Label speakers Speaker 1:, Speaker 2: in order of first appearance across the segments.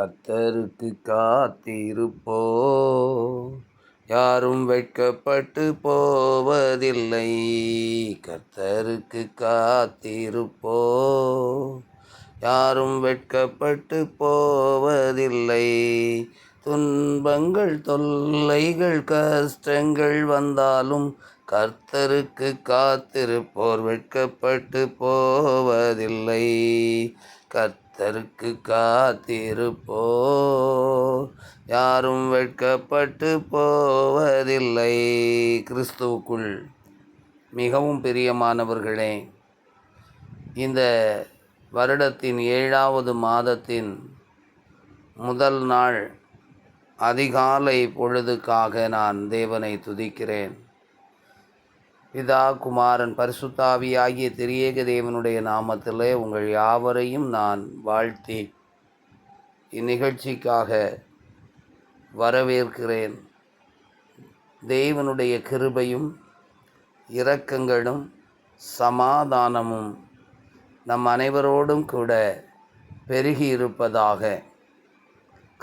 Speaker 1: கர்த்தருக்கு காத்திருப்போ. யாரும் வெட்கப்பட்டு போவதில்லை. கர்த்தருக்கு காத்திருப்போ. யாரும் வெட்கப்பட்டு போவதில்லை. துன்பங்கள் தொல்லைகள் கஷ்டங்கள் வந்தாலும் கர்த்தருக்கு காத்திருப்போர். வெட்கப்பட்டு போவதில்லை. கர்த்த கர்த்தருக்கு காத்திருப்போ யாரும் வெட்கப்பட்டு போவதில்லை. கிறிஸ்துவுக்குள் மிகவும் பிரியமானவர்களே இந்த வருடத்தின் ஏழாவது மாதத்தின் முதல் நாள் அதிகாலை பொழுதுக்காக நான் தேவனை துதிக்கிறேன். பிதா குமாரன் பரிசுத்தாவி ஆகிய திரியேக தேவனுடைய நாமத்திலே உங்கள் யாவரையும் நான் வாழ்த்தி இந்நிகழ்ச்சிக்காக வரவேற்கிறேன். தேவனுடைய கிருபையும் இரக்கங்களும் சமாதானமும் நம் அனைவரோடும் கூட பெருகி இருப்பதாக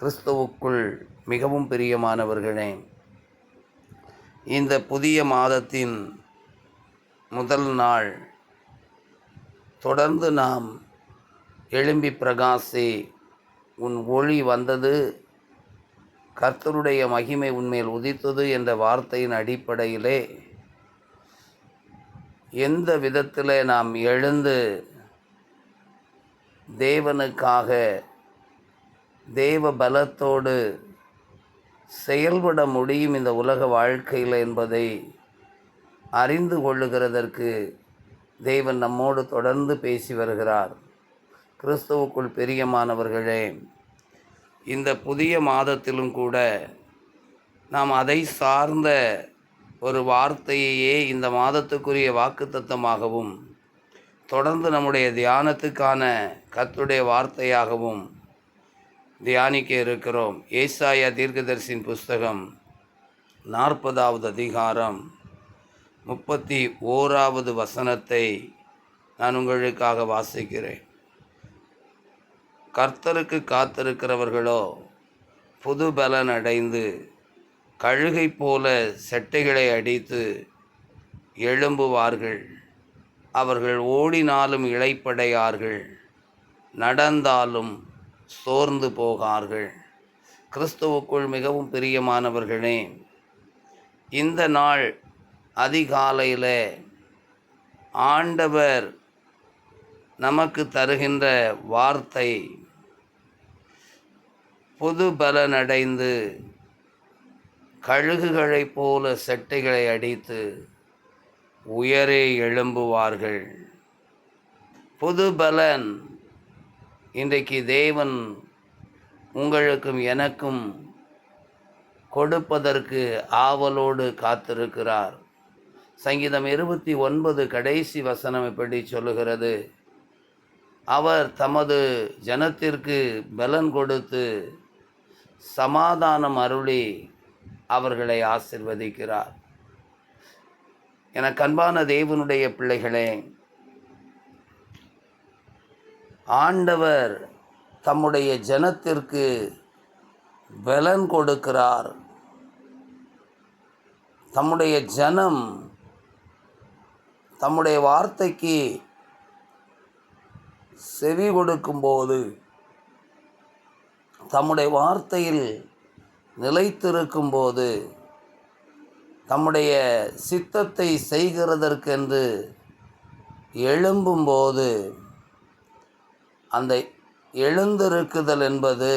Speaker 1: கிறிஸ்துவுக்குள் மிகவும் பிரியமானவர்களே இந்த புதிய மாதத்தின் முதல் நாள். தொடர்ந்து நாம் எழும்பி பிரகாசி உன் ஒளி வந்தது கர்த்தருடைய மகிமை உன்மேல் உதித்தது என்ற வார்த்தையின் அடிப்படையிலே எந்த விதத்தில் நாம் எழுந்து தேவனுக்காக தேவ பலத்தோடு செயல்பட முடியும் இந்த உலக வாழ்க்கையில் என்பதை அறிந்து கொள்ளுகிறதற்கு தேவன் நம்மோடு தொடர்ந்து பேசி வருகிறார். கிறிஸ்துவுக்குள் பெரியமானவர்களே இந்த புதிய மாதத்திலும் கூட நாம் அதை சார்ந்த ஒரு வார்த்தையையே இந்த மாதத்துக்குரிய வாக்குத்தத்தமாகவும் தொடர்ந்து நம்முடைய தியானத்துக்கான கத்துடைய வார்த்தையாகவும் தியானிக்க இருக்கிறோம். ஏசாயா தீர்க்கதரிசின் புஸ்தகம் நாற்பதாவது அதிகாரம். முப்பத்தி ஓராவது வசனத்தை நான் உங்களுக்காக வாசிக்கிறேன். கர்த்தருக்கு காத்திருக்கிறவர்களோ புது பலன் அடைந்து கழுகை போல செட்டைகளை அடித்து எழும்புவார்கள். அவர்கள் ஓடினாலும் இழைப்படையார்கள் நடந்தாலும் சோர்ந்து போகார்கள். கிறிஸ்துவுக்குள் மிகவும் பிரியமானவர்களே இந்த நாள் அதிகாலையில் ஆண்டவர் நமக்கு தருகின்ற வார்த்தை புது பலனடைந்து கழுகுகளைப் போல செட்டைகளை அடித்து உயரே எழும்புவார்கள். புது பலன் இன்றைக்கு தேவன் உங்களுக்கும் எனக்கும் கொடுப்பதற்கு ஆவலோடு காத்திருக்கிறார். சங்கீதம் இருபத்தி ஒன்பது கடைசி வசனம் இப்படி சொல்லுகிறது. அவர் தமது ஜனத்திற்கு பலன் கொடுத்து சமாதானம் அருளி அவர்களை ஆசிர்வதிக்கிறார். என கண்பான தேவனுடைய பிள்ளைகளே ஆண்டவர் தம்முடைய ஜனத்திற்கு பலன் கொடுக்கிறார். தம்முடைய ஜனம் தம்முடைய வார்த்தைக்கு செவி கொடுக்கும்போது தம்முடைய வார்த்தையில் நிலைத்திருக்கும்போது தம்முடைய சித்தத்தை செய்கிறதற்கென்று எழும்பும்போது அந்த எழுந்திருக்குதல் என்பது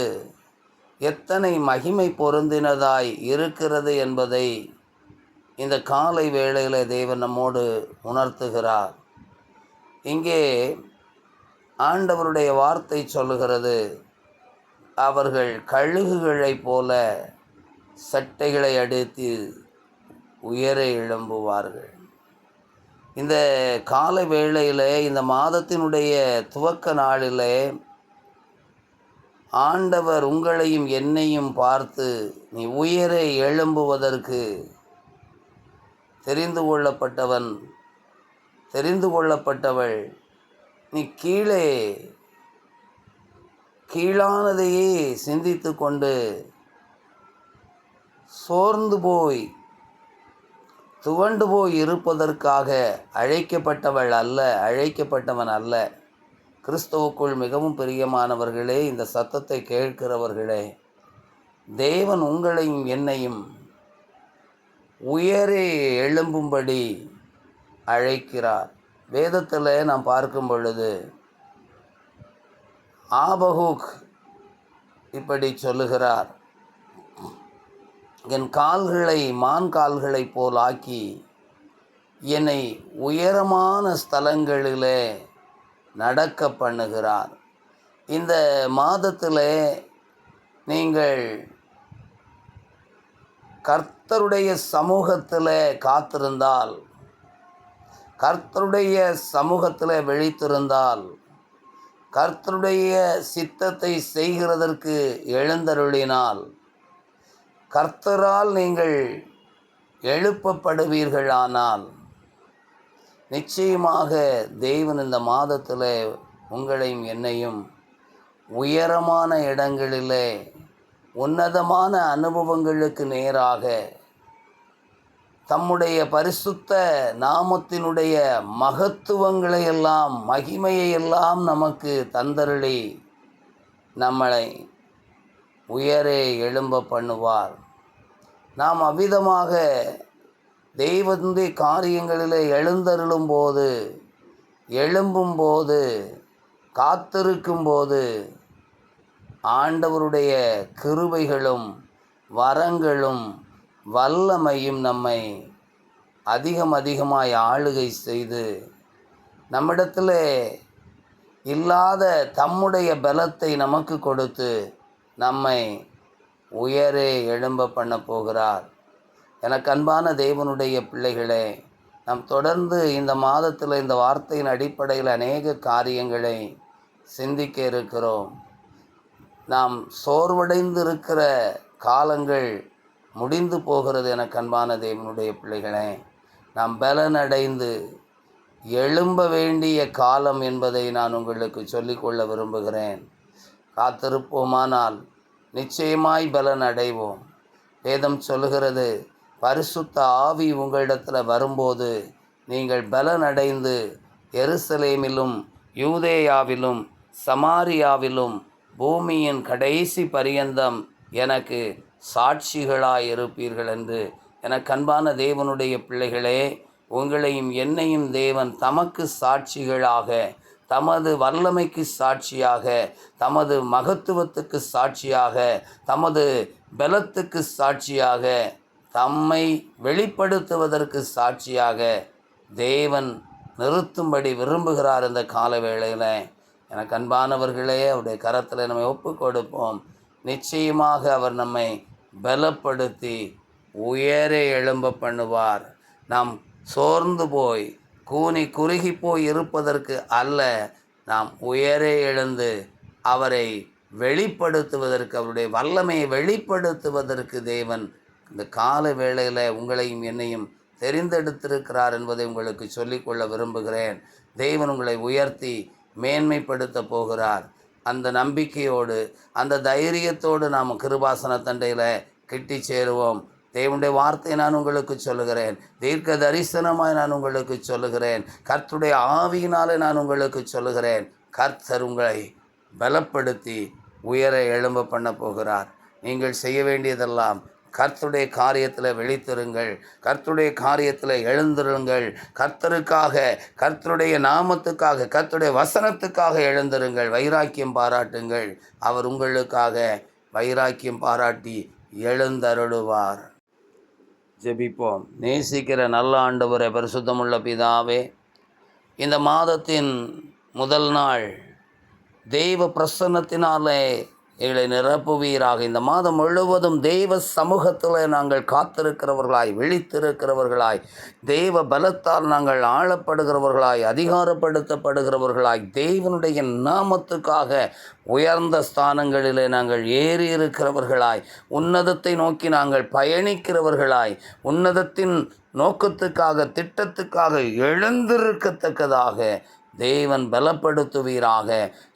Speaker 1: எத்தனை மகிமை பொருந்தினதாய் இருக்கிறது என்பதை இந்த காலை வேளையில் தேவன் நம்மோடு உணர்த்துகிறார். இங்கே ஆண்டவருடைய வார்த்தை சொல்லுகிறது அவர்கள் கழுகுகளைப் போல சட்டைகளை அடித்து உயர எழும்புவார்கள். இந்த காலை வேளையில் இந்த மாதத்தினுடைய துவக்க நாளில் ஆண்டவர் உங்களையும் என்னையும் பார்த்து நீ உயர எழும்புவதற்கு தெரிந்து கொள்ளப்பட்டவன் தெரிந்து கொள்ளப்பட்டவள். நீ கீழே கீழானதையே சிந்தித்து கொண்டு சோர்ந்து போய் துவண்டு போய் இருப்பதற்காக அழைக்கப்பட்டவள் அல்ல அழைக்கப்பட்டவன் அல்ல. கிறிஸ்துவுக்குள் மிகவும் பிரியமானவர்களே இந்த சத்தத்தை கேட்கிறவர்களே தேவன் உங்களையும் என்னையும் உயரே எழும்பும்படி அழைக்கிறார். வேதத்தில் நாம் பார்க்கும் பொழுது ஆபகுக் இப்படி சொல்லுகிறார். என் கால்களை மான் கால்களைப் போல் ஆக்கி என்னை உயரமான ஸ்தலங்களிலே நடக்க பண்ணுகிறார். இந்த மாதத்தில் நீங்கள் கர்த்தருடைய சமூகத்தில் காத்திருந்தால் கர்த்தருடைய சமூகத்தில் விழித்திருந்தால் கர்த்தருடைய சித்தத்தை செய்கிறதற்கு எழுந்தருளினால் கர்த்தரால் நீங்கள் எழுப்பப்படுவீர்களானால் நிச்சயமாக தேவன் இந்த மாதத்தில் உங்களையும் என்னையும் உயரமான இடங்களிலே உன்னதமான அனுபவங்களுக்கு நேராக தம்முடைய பரிசுத்த நாமத்தினுடைய மகத்துவங்களை எல்லாம் மகிமையை எல்லாம் நமக்கு தந்தருளி நம்மளை உயரே எழும்ப பண்ணுவார். நாம் அவ்விதமாக தெய்வந்தி காரியங்களில் எழுந்தருளும் போது எழும்பும் போது காத்திருக்கும் போது ஆண்டவருடைய கிருபைகளும் வரங்களும் வல்லமையும் நம்மை அதிகம் அதிகமாய் ஆளுகை செய்து நம்மிடத்தில் இல்லாத தம்முடைய பலத்தை நமக்கு கொடுத்து நம்மை உயரே எழும்ப பண்ண போகிறார். எனக்கு அன்பான தேவனுடைய பிள்ளைகளே நாம் தொடர்ந்து இந்த மாதத்தில் இந்த வார்த்தையின் அடிப்படையில் அநேக காரியங்களை சிந்திக்க இருக்கிறோம். நாம் சோர்வடைந்து இருக்கிற காலங்கள் முடிந்து போகிறது என கண்பான தேவனுடைய பிள்ளைகளே நாம் பலனடைந்து எழும்ப வேண்டிய காலம் என்பதை நான் உங்களுக்கு சொல்லிக்கொள்ள விரும்புகிறேன். காத்திருப்போமானால் நிச்சயமாய் பலன் அடைவோம் வேதம் சொல்லுகிறது பரிசுத்த ஆவி உங்களிடத்தில் வரும்போது நீங்கள் பலன் அடைந்து எருசலேமிலும் யூதேயாவிலும் சமாரியாவிலும் பூமியின் கடைசி பரியந்தம் எனக்கு சாட்சிகளாயிருப்பீர்கள் என்று என கண்பான தேவனுடைய பிள்ளைகளே உங்களையும் என்னையும் தேவன் தமக்கு சாட்சிகளாக தமது வல்லமைக்கு சாட்சியாக தமது மகத்துவத்துக்கு சாட்சியாக தமது பலத்துக்கு சாட்சியாக தம்மை வெளிப்படுத்துவதற்கு சாட்சியாக தேவன் நிறுத்தும்படி விரும்புகிறார் இந்த காலவேளையில். எனக்கு அன்பானவர்களே அவருடைய கரத்தில் நம்மை ஒப்பு கொடுப்போம் நிச்சயமாக அவர் நம்மை பலப்படுத்தி உயரே எழும்ப பண்ணுவார். நாம் சோர்ந்து போய் கூனி குறுகி போய் இருப்பதற்கு அல்ல நாம் உயரே எழுந்து அவரை வெளிப்படுத்துவதற்கு அவருடைய வல்லமையை வெளிப்படுத்துவதற்கு தேவன் இந்த கால வேளையில் உங்களையும் என்னையும் தெரிந்தெடுத்திருக்கிறார் என்பதை உங்களுக்கு சொல்லிக்கொள்ள விரும்புகிறேன். தேவன் உங்களை உயர்த்தி மேன்மைப்படுத்த போகிறார். அந்த நம்பிக்கையோடு அந்த தைரியத்தோடு நாம் கிருபாசன தண்டையில் கிட்டி சேருவோம். தேவனுடைய வார்த்தை நான் உங்களுக்கு சொல்லுகிறேன். தீர்க்க தரிசனமாய் நான் உங்களுக்கு சொல்லுகிறேன். கர்த்துடைய ஆவியினாலே நான் உங்களுக்கு சொல்லுகிறேன். கர்த்தர் உங்களை பலப்படுத்தி உயர எழும்ப பண்ண போகிறார். நீங்கள் செய்ய வேண்டியதெல்லாம் கர்த்தருடைய காரியத்தில் விழித்திருங்கள் கர்த்தருடைய காரியத்தில் எழுந்திருங்கள் கர்த்தருக்காக கர்த்தருடைய நாமத்துக்காக கர்த்தருடைய வசனத்துக்காக எழுந்திருங்கள் வைராக்கியம் பாராட்டுங்கள். அவர் உங்களுக்காக வைராக்கியம் பாராட்டி எழுந்தருளுவார். ஜெபிப்போம். நேசிக்கிற நல்ல ஆண்டவரை பரிசுத்தமுள்ள பிதாவே இந்த மாதத்தின் முதல் நாள் தெய்வ பிரசன்னத்தினாலே எங்களை நிரப்புவீராக. இந்த மாதம் முழுவதும் தெய்வ சமூகத்தில் நாங்கள் காத்திருக்கிறவர்களாய் விழித்திருக்கிறவர்களாய் தெய்வ பலத்தால் நாங்கள் ஆளப்படுகிறவர்களாய் அதிகாரப்படுத்தப்படுகிறவர்களாய் தெய்வனுடைய நாமத்துக்காக உயர்ந்த ஸ்தானங்களிலே நாங்கள் ஏறி இருக்கிறவர்களாய் உன்னதத்தை நோக்கி நாங்கள் பயணிக்கிறவர்களாய் உன்னதத்தின் நோக்கத்துக்காக திட்டத்துக்காக எழுந்திருக்கத்தக்கதாக தேவன் பலப்படுத்துவீராக.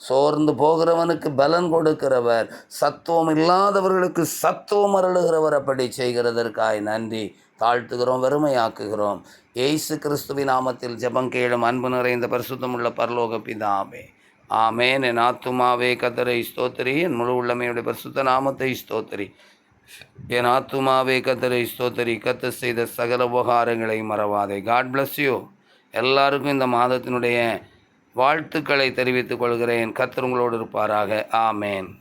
Speaker 1: சோர்ந்து போகிறவனுக்கு பலன் கொடுக்கிறவர் சத்துவம் இல்லாதவர்களுக்கு சத்துவம் அருளுகிறவர் அப்படி செய்கிறதற்காய் நன்றி. தாழ்த்துகிறோம் வெறுமையாக்குகிறோம். ஏசு கிறிஸ்துவின் நாமத்தில் ஜபம் கேளும் அன்பு நிறைந்த பரிசுத்தமுள்ள பரலோக பிதாவே. ஆமேன். என் ஆத்துமாவே கத்தரை ஸ்தோத்திரி. என் முழு உள்ளமையுடைய பரிசுத்த நாமத்தை ஸ்தோத்திரி. என் ஆத்துமாவே கத்தரை ஸ்தோத்திரி. கத்த செய்த சகல உபகாரங்களை மறவாதே. காட் பிளஸ் யூ எல்லாருக்கும் இந்த மாதத்தினுடைய வாழ்த்துக்களை தெரிவித்துக் கொள்கிறேன். கத்திரங்களோடு இருப்பாராக. ஆமேன்.